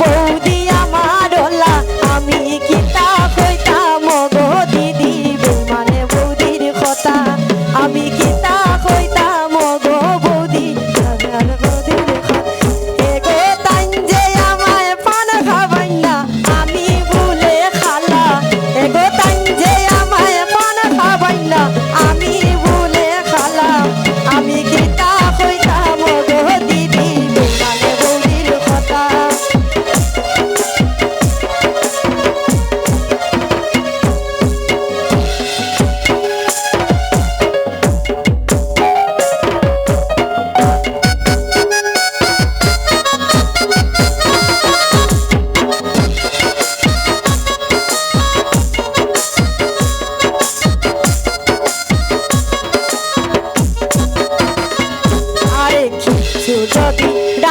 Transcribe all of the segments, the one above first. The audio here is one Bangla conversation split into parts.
无敌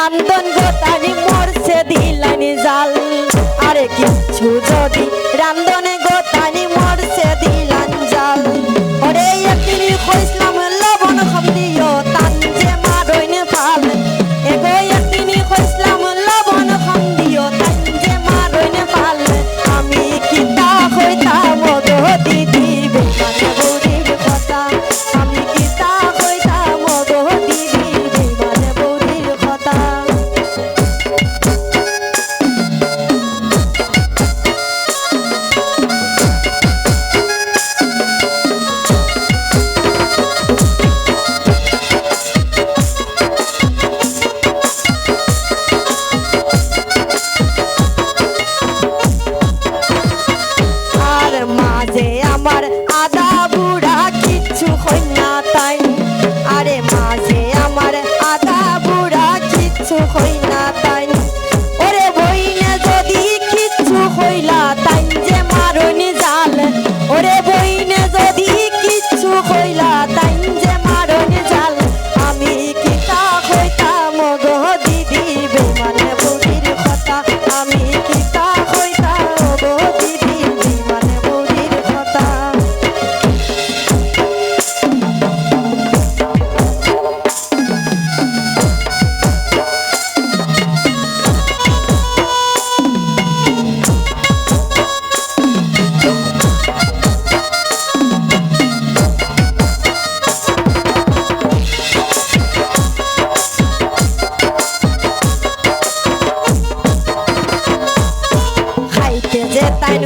কান্দ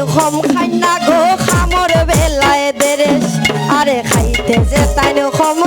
কম খাই না গো খামর বেলায় দেরেস আরে খাইতে যে তাই কম